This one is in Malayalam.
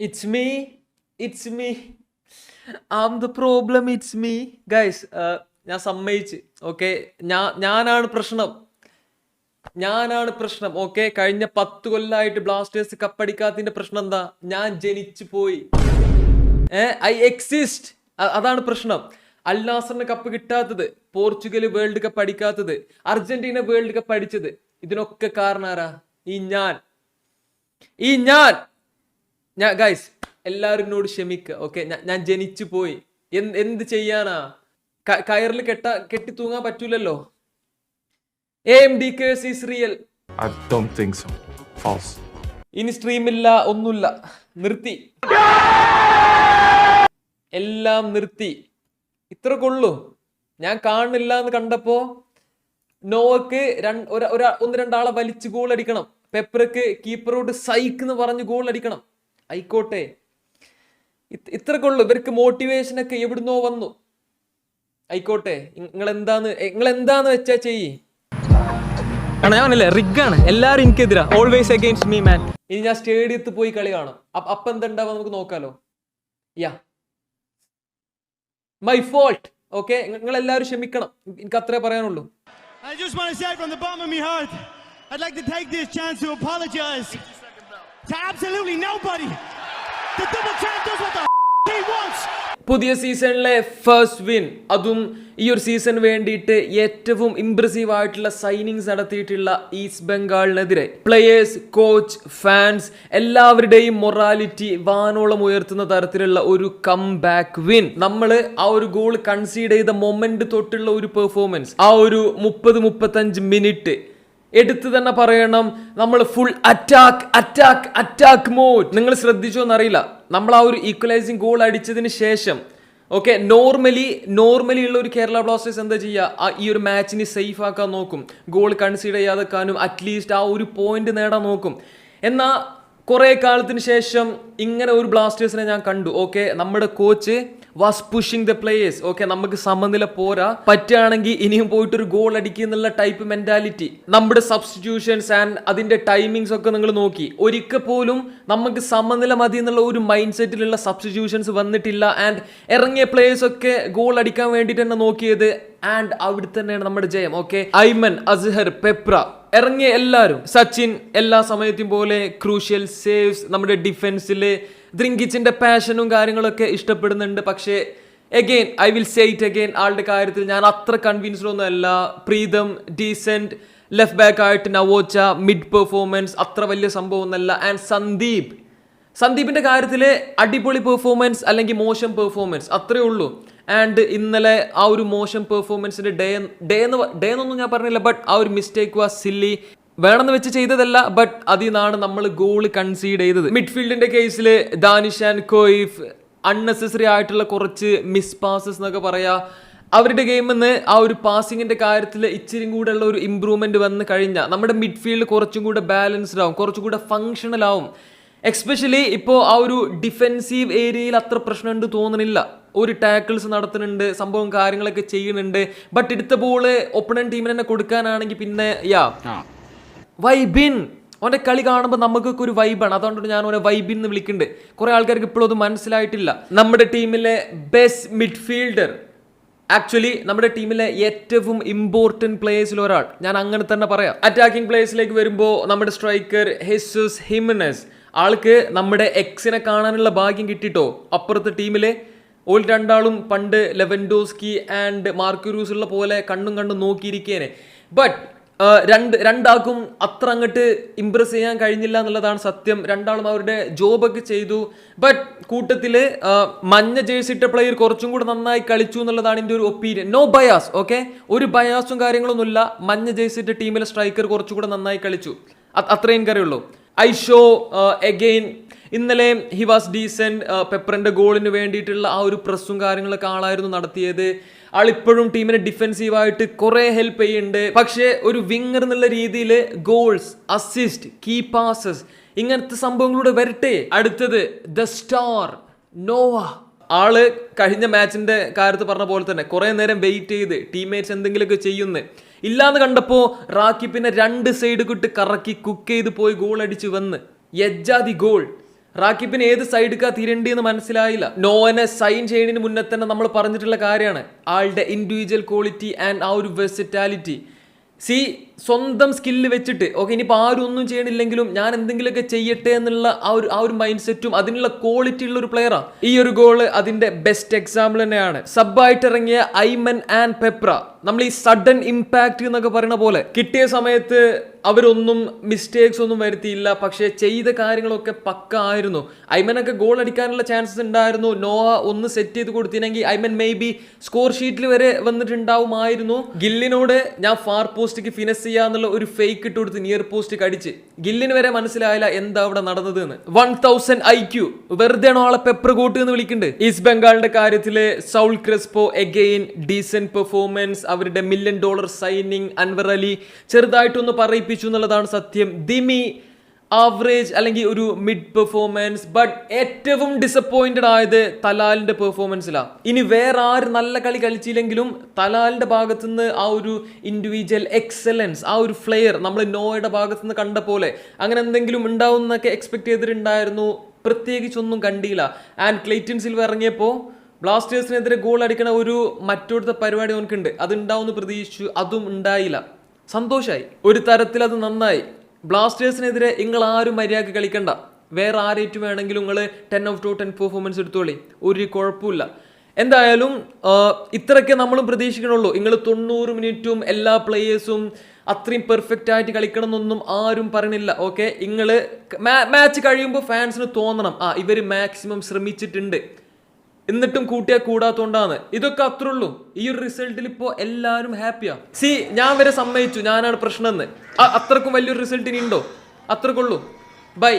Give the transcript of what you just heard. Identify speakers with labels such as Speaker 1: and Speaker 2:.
Speaker 1: It's me it's me am the problem it's me guys ഞാൻ സമ്മതിച്ച്. ഓക്കെ ഞാനാണ് പ്രശ്നം. ഞാനാണ് പ്രശ്നം. ഓക്കെ കഴിഞ്ഞ പത്ത് കൊല്ലമായിട്ട് ബ്ലാസ്റ്റേഴ്സ് കപ്പടിക്കാത്തതിന്റെ പ്രശ്നം എന്താ? ഞാൻ ജനിച്ചു പോയി. ഐ എക്സിസ്റ്റ് അതാണ് പ്രശ്നം. അൽനാസറിന് കപ്പ് കിട്ടാത്തത്. പോർച്ചുഗൽ വേൾഡ് കപ്പ് അടിക്കാത്തത്. അർജന്റീന വേൾഡ് കപ്പ് അടിച്ചത്. ഇതിനൊക്കെ കാരണം ആരാ? ഈ ഞാൻ. ഈ ഞാൻ. ഞാൻ ഗൈസ് എല്ലാവരും എന്നോട് ക്ഷമിക്കുക ഓക്കെ ഞാൻ ജനിച്ചു പോയി. എന്ത് എന്ത് ചെയ്യാനാ? കയറിൽ കെട്ട കെട്ടി തൂങ്ങാൻ പറ്റൂലല്ലോ. A M D is real.
Speaker 2: False.
Speaker 1: ഇനി സ്ട്രീമില്ല ഒന്നുമില്ല. നിർത്തി. എല്ലാം നിർത്തി. ഇത്ര കൊള്ളു ഞാൻ കാണുന്നില്ല എന്ന് കണ്ടപ്പോ നോവക്ക് രണ്ട് ഒരാ ഒന്ന് രണ്ടാളെ വലിച്ച് ഗോൾ അടിക്കണം. പെപ്പർക്ക് കീപ്പറോട് സൈക്ക് എന്ന് പറഞ്ഞ് ഗോൾ അടിക്കണം. ആയിക്കോട്ടെ. ഇത്രക്കുള്ളൂ. ഇത്ര ഇവർക്ക് മോട്ടിവേഷൻ ഒക്കെ എവിടുന്നോ വന്നു. ആയിക്കോട്ടെ. നിങ്ങൾ എന്താന്ന് നിങ്ങൾ എന്താന്ന് വെച്ചാ ചെയ്യ്.
Speaker 3: കാരണം ഞാൻ പറഞ്ഞില്ലേ റിഗാണ്. എല്ലാവരും എനിക്കെതിരാ. ഓൾവേസ് അഗെയിൻസ്റ്റ് മീ മാൻ
Speaker 1: ഇനി ഞാൻ സ്റ്റേഡിയത്തിൽ പോയി കളി കാണാം. അപ്പ- അപ്പൊ എന്തുണ്ടാവുക നമുക്ക് നോക്കാലോ. യാ. മൈ ഫോൾട്ട് ഓക്കെ നിങ്ങൾ എല്ലാവരും ക്ഷമിക്കണം. എനിക്ക് അത്രേ പറയാനുള്ളൂ.
Speaker 4: I just want to say from the bottom of my heart, I'd like to take this chance to apologize absolutely nobody. The double champ does what the he wants.
Speaker 1: പുതിയ സീസണിലെ ഫസ്റ്റ് വിൻ അതും ഈ ഒരു സീസൺ വേണ്ടിയിട്ട് ഏറ്റവും ഇംപ്രസീവ് ആയിട്ടുള്ള സൈനിങ്സ് നടത്തിയിട്ടുള്ള ഈസ്റ്റ് ബംഗാളിനെതിരെ പ്ലെയേഴ്സ് കോച്ച് ഫാൻസ് എല്ലാവരുടെയും മൊറാലിറ്റി വാനോളം ഉയർത്തുന്ന തരത്തിലുള്ള ഒരു കം ബാക്ക് വിൻ നമ്മൾ ആ ഒരു ഗോൾ കൺസീഡ് ചെയ്ത മൊമെന്റ് തൊട്ടുള്ള ഒരു പെർഫോമൻസ് ആ ഒരു മുപ്പത് മുപ്പത്തഞ്ച് മിനിറ്റ് എടുത്തു തന്നെ പറയണം. നമ്മൾ full attack attack attack mode നിങ്ങൾ ശ്രദ്ധിച്ചോ എന്നറിയില്ല. നമ്മൾ ആ ഒരു ഈക്വലൈസിങ് ഗോൾ അടിച്ചതിന് ശേഷം ഓക്കെ നോർമലി നോർമലി ഉള്ള ഒരു കേരള ബ്ലാസ്റ്റേഴ്സ് എന്താ ചെയ്യുക? ആ ഈ ഒരു മാച്ചിനെ സേഫ് ആക്കാൻ നോക്കും. ഗോൾ കൺസിഡർ ചെയ്യാതെക്കാനും അറ്റ്ലീസ്റ്റ് ആ ഒരു പോയിന്റ് നേടാൻ നോക്കും. എന്നാൽ കുറേ കാലത്തിന് ശേഷം ഇങ്ങനെ ഒരു ബ്ലാസ്റ്റേഴ്സിനെ ഞാൻ കണ്ടു ഓക്കെ നമ്മുടെ coach was pushing the players okay നമുക്ക് സമനില പോരാ. പറ്റുകയാണെങ്കിൽ ഇനിയും പോയിട്ട് ഒരു ഗോൾ അടിക്കുക എന്നുള്ള ടൈപ്പ് മെന്റാലിറ്റി നമ്മുടെ സബ്സ്റ്റിറ്റ്യൂഷൻസ് ആൻഡ് അതിന്റെ ടൈമിങ്സ് ഒക്കെ നിങ്ങൾ നോക്കി. ഒരിക്കൽ പോലും നമുക്ക് സമനില മതി എന്നുള്ള ഒരു മൈൻഡ് സെറ്റിലുള്ള സബ്സ്റ്റിറ്റ്യൂഷൻസ് വന്നിട്ടില്ല. ആൻഡ് ഇറങ്ങിയ പ്ലേയേഴ്സ് ഒക്കെ ഗോൾ അടിക്കാൻ വേണ്ടിയിട്ട് തന്നെ നോക്കിയത് ആൻഡ് അവിടെ തന്നെയാണ് നമ്മുടെ ജയം. ഓക്കെ ഐമൻ അസ്ഹർ പെപ്ര ഇറങ്ങിയ എല്ലാവരും. സച്ചിൻ എല്ലാ സമയത്തും പോലെ ക്രൂഷ്യൽ സേവ്സ് നമ്മുടെ ഡിഫൻസിൽ ദ്രിങ്കിച്ചിന്റെ പാഷനും കാര്യങ്ങളൊക്കെ ഇഷ്ടപ്പെടുന്നുണ്ട്. പക്ഷേ again I will say it again ആളുടെ കാര്യത്തിൽ ഞാൻ അത്ര കൺവിൻസ്ഡ് ഒന്നും അല്ല പ്രീതം ഡീസെന്റ് ലെഫ്റ്റ് ബാക്ക് ആയിട്ട് നവോച്ച മിഡ് പെർഫോമൻസ് അത്ര വലിയ സംഭവം ഒന്നല്ല ആൻഡ് സന്ദീപ് സന്ദീപിന്റെ കാര്യത്തിൽ അടിപൊളി പെർഫോമൻസ് അല്ലെങ്കിൽ മോശം പെർഫോമൻസ് അത്രേ ഉള്ളൂ. ആൻഡ് ഇന്നലെ ആ ഒരു മോശം പെർഫോമൻസിന്റെ ഡേ ഡേ എന്ന് ഡേ എന്നൊന്നും ഞാൻ പറഞ്ഞില്ല ബട്ട് ആ ഒരു മിസ്റ്റേക്ക് വാസ് സില്ലി വേണമെന്ന് വെച്ച് ചെയ്തതല്ല ബട്ട് അതിൽ നിന്നാണ് നമ്മൾ ഗോൾ കൺസീഡ് ചെയ്തത്. മിഡ്ഫീൽഡിന്റെ കേസിൽ ദാനിഷ് ആൻഡ് കോയിഫ് അൺനെസസറി ആയിട്ടുള്ള കുറച്ച് മിസ് പാസസ് എന്നൊക്കെ പറയാ. അവരുടെ ഗെയിമിൽ നിന്ന് ആ ഒരു പാസിങ്ങിന്റെ കാര്യത്തിൽ ഇച്ചിരി കൂടെ ഉള്ള ഒരു ഇമ്പ്രൂവ്മെന്റ് വന്ന് കഴിഞ്ഞാൽ നമ്മുടെ മിഡ്ഫീൽഡ് കുറച്ചും കൂടെ ബാലൻസ്ഡ് ആവും കുറച്ചും കൂടെ ഫങ്ഷണൽ ആവും. എക്സ്പെഷ്യലി ഇപ്പോൾ ആ ഒരു ഡിഫെൻസീവ് ഏരിയയിൽ അത്ര പ്രശ്നമുണ്ട് തോന്നുന്നില്ല ഒരു ടാക്കിൾസ് നടത്തുന്നുണ്ട് സംഭവം കാര്യങ്ങളൊക്കെ ചെയ്യുന്നുണ്ട് ബട്ട് എടുത്ത ബോൾ ഒപ്പണൻ ടീമിന് തന്നെ കൊടുക്കാനാണെങ്കിൽ പിന്നെ യാ വൈബിൻ. അവന്റെ കളി കാണുമ്പോൾ നമുക്കൊക്കെ ഒരു വൈബാണ്. അതുകൊണ്ടാണ് ഞാൻ ഓരോ വൈബിൻ എന്ന് വിളിക്കുന്നുണ്ട്. കുറേ ആൾക്കാർക്ക് ഇപ്പോഴും അത് മനസ്സിലായിട്ടില്ല. നമ്മുടെ ടീമിലെ ബെസ്റ്റ് മിഡ്ഫീൽഡർ ആക്ച്വലി നമ്മുടെ ടീമിലെ ഏറ്റവും ഇമ്പോർട്ടന്റ് പ്ലേയേഴ്സിൽ ഒരാൾ. ഞാൻ അങ്ങനെ തന്നെ പറയാം. അറ്റാക്കിംഗ് പ്ലേയേഴ്സിലേക്ക് വരുമ്പോൾ നമ്മുടെ സ്ട്രൈക്കർ ഹെസ്സസ് ഹിമനസ് ആൾക്ക് നമ്മുടെ എക്സിനെ കാണാനുള്ള ഭാഗ്യം കിട്ടിട്ടോ? അപ്പുറത്തെ ടീമിലെ ഓൾ രണ്ടാളും പണ്ട് ലെവൻഡോസ്കി ആൻഡ് മാർക്യൂറൂസ് ഉള്ള പോലെ കണ്ണും കണ്ടും നോക്കിയിരിക്കേനെ. ബട്ട് രണ്ട് രണ്ടാൾക്കും അത്ര അങ്ങോട്ട് ഇമ്പ്രസ് ചെയ്യാൻ കഴിഞ്ഞില്ല എന്നുള്ളതാണ് സത്യം. രണ്ടാളും അവരുടെ ജോബൊക്കെ ചെയ്തു. ബട്ട് കൂട്ടത്തിൽ മഞ്ഞ ജേഴ്സി ഇട്ട പ്ലെയർ കുറച്ചും കൂടെ നന്നായി കളിച്ചു എന്നുള്ളതാണ് എന്റെ ഒരു ഒപ്പീനിയൻ നോ ബയാസ് ഓക്കെ ഒരു ബയാസും കാര്യങ്ങളൊന്നുമില്ല മഞ്ഞ ജേഴ്സി ഇട്ട ടീമിലെ സ്ട്രൈക്കർ കുറച്ചും കൂടെ നന്നായി കളിച്ചു. അത് അത്രയും കറിയുള്ളൂ ഐ ഷോ എഗെയിൻ ഇന്നലെ ഹി വാസ് ഡീസെന്റ് പെപ്പറിന്റെ ഗോളിന് വേണ്ടിയിട്ടുള്ള ആ ഒരു പ്രസ്സും കാര്യങ്ങളൊക്കെ ആളായിരുന്നു നടത്തിയത്. ആളിപ്പോഴും ടീമിനെ ഡിഫെൻസീവായിട്ട് കുറേ ഹെൽപ്പ് ചെയ്യുന്നുണ്ട്. പക്ഷേ ഒരു വിങ്ങർ എന്നുള്ള രീതിയിൽ ഗോൾസ് അസിസ്റ്റ് കീ പാസസ് ഇങ്ങനത്തെ സംഭവങ്ങളൂടെ വരട്ടെ. അടുത്തത് ദ സ്റ്റാർ നോവ ആൾ കഴിഞ്ഞ മാച്ചിന്റെ കാര്യത്ത് പറഞ്ഞ പോലെ തന്നെ കുറേ നേരം വെയിറ്റ് ചെയ്ത് ടീംമേറ്റ്സ് എന്തെങ്കിലുമൊക്കെ ചെയ്യുന്നു. ഇല്ലാന്ന് കണ്ടപ്പോൾ റാക്കി പിന്നെ രണ്ട് സൈഡ് കിട്ട് കറക്കി കുക്ക് ചെയ്ത് പോയി ഗോൾ അടിച്ച് വന്ന്. യജ്ജാതി ഗോൾ റാക്കിബിന് ഏത് സൈഡിക്കാ തിരണ്ടി എന്ന് മനസ്സിലായില്ല. നോവനെ സൈൻ ചെയ്യുന്നതിന് മുന്നേ തന്നെ നമ്മൾ പറഞ്ഞിട്ടുള്ള കാര്യമാണ്. ആളുടെ ഇൻഡിവിജ്വൽ ക്വാളിറ്റി ആൻഡ് ആ ഒരു വെസിറ്റാലിറ്റി സി സ്വന്തം സ്കില്ല് വെച്ചിട്ട് ഓക്കെ ഇനിയിപ്പോൾ ആരും ഒന്നും ചെയ്യണില്ലെങ്കിലും ഞാൻ എന്തെങ്കിലുമൊക്കെ ചെയ്യട്ടെ എന്നുള്ള ആ ഒരു ആ ഒരു മൈൻഡ് സെറ്റും അതിനുള്ള ക്വാളിറ്റി ഉള്ള ഒരു പ്ലെയറാണ് ഈ ഒരു ഗോൾ അതിന്റെ ബെസ്റ്റ് എക്സാമ്പിൾ തന്നെയാണ്. സബ്ബായിട്ട് ഇറങ്ങിയ ഐമൻ ആൻഡ് പെപ്ര. നമ്മൾ ഈ സഡൻ ഇമ്പാക്റ്റ് എന്നൊക്കെ പറയുന്ന പോലെ കിട്ടിയ സമയത്ത് അവരൊന്നും മിസ്റ്റേക്സ് ഒന്നും വരുത്തിയില്ല പക്ഷേ ചെയ്ത കാര്യങ്ങളൊക്കെ പക്ക ആയിരുന്നു. ഐമനൊക്കെ ഗോൾ അടിക്കാനുള്ള ചാൻസസ് ഉണ്ടായിരുന്നു. നോഹ ഒന്ന് സെറ്റ് ചെയ്ത് കൊടുത്തിനെങ്കിൽ ഐമൻ മേ ബി സ്കോർ ഷീറ്റിൽ വരെ വന്നിട്ടുണ്ടാവുമായിരുന്നു. ഗില്ലിനോട് ഞാൻ ഫാർ പോസ്റ്റിക്ക് ഫിനസ് ചെയ്യാന്നുള്ള ഒരു ഫേക്ക് ഇട്ട് കൊടുത്ത് നിയർ പോസ്റ്റ് കടിച്ച്. ഗില്ലിന് വരെ മനസ്സിലായില്ല എന്താ അവിടെ നടന്നത് എന്ന് വൺ തൗസൻഡ് ഐ ക്യു വെറുതെ ആളെ പെപ്പർ കോട്ട് എന്ന് വിളിക്കുന്നുണ്ട് ഈസ്റ്റ് ബംഗാളിന്റെ കാര്യത്തിൽ Saul Crespo again decent performance അവരുടെ million dollar signing Anwar Ali ചെറുതായിട്ടൊന്ന് പറയിപ്പിച്ചു എന്നുള്ളതാണ് സത്യം. ദിമി ആവറേജ് അല്ലെങ്കിൽ ഒരു മിഡ് പെർഫോമൻസ് ബട്ട് ഏറ്റവും ഡിസപ്പോയിന്റഡ് ആയത് തലാലിന്റെ പെർഫോമൻസിലാണ് ഇനി വേറെ ആര് നല്ല കളി കളിച്ചില്ലെങ്കിലും തലാലിന്റെ ഭാഗത്തുനിന്ന് ആ ഒരു ഇൻഡിവിജ്വൽ എക്സലൻസ് ആ ഒരു ഫ്ലെയർ നമ്മൾ നോയുടെ ഭാഗത്തു നിന്ന് കണ്ട പോലെ അങ്ങനെ എന്തെങ്കിലും ഉണ്ടാവും എന്നൊക്കെ എക്സ്പെക്ട് ചെയ്തിട്ടുണ്ടായിരുന്നു. പ്രത്യേകിച്ചൊന്നും കണ്ടില്ല. ആൻഡ് ക്ലെയ്റ്റൻ സിൽവ ഇറങ്ങിയപ്പോൾ ബ്ലാസ്റ്റേഴ്സിനെതിരെ ഗോൾ അടിക്കണ ഒരു മറ്റൊരുത്ത പരിപാടി നമുക്കുണ്ട് അത് ഉണ്ടാവുമെന്ന് പ്രതീക്ഷിച്ചു. അതും ഉണ്ടായില്ല. സന്തോഷായി. ഒരു തരത്തിൽ അത് നന്നായി. ബ്ലാസ്റ്റേഴ്സിനെതിരെ നിങ്ങൾ ആരും മര്യാദയ്ക്ക് കളിക്കണ്ട. വേറെ ആരേറ്റ് വേണമെങ്കിലും നിങ്ങൾ ten of to ten performance എടുത്തോളി. ഒരു കുഴപ്പമില്ല. എന്തായാലും ഇത്രയൊക്കെ നമ്മളും പ്രതീക്ഷിക്കണുള്ളൂ. നിങ്ങൾ തൊണ്ണൂറ് മിനിറ്റും എല്ലാ പ്ലേയേഴ്സും അത്രയും പെർഫെക്റ്റ് ആയിട്ട് കളിക്കണം എന്നൊന്നും ആരും പറയണില്ല ഓക്കെ നിങ്ങൾ മാച്ച് കഴിയുമ്പോൾ ഫാൻസിന് തോന്നണം. ആ ഇവർ മാക്സിമം ശ്രമിച്ചിട്ടുണ്ട്. എന്നിട്ടും കൂട്ടിയാൽ കൂടാത്തോണ്ടാണ് ഇതൊക്കെ അത്രേ ഉള്ളൂ ഈ ഒരു റിസൾട്ടിൽ ഇപ്പോൾ എല്ലാവരും ഹാപ്പിയാ സി ഞാൻ വരെ സമ്മതിച്ചു. ഞാനാണ് പ്രശ്നം എന്ന് അത്രക്കും വലിയൊരു റിസൾട്ട് ഇനി ഉണ്ടോ അത്രക്കുള്ളൂ. ബൈ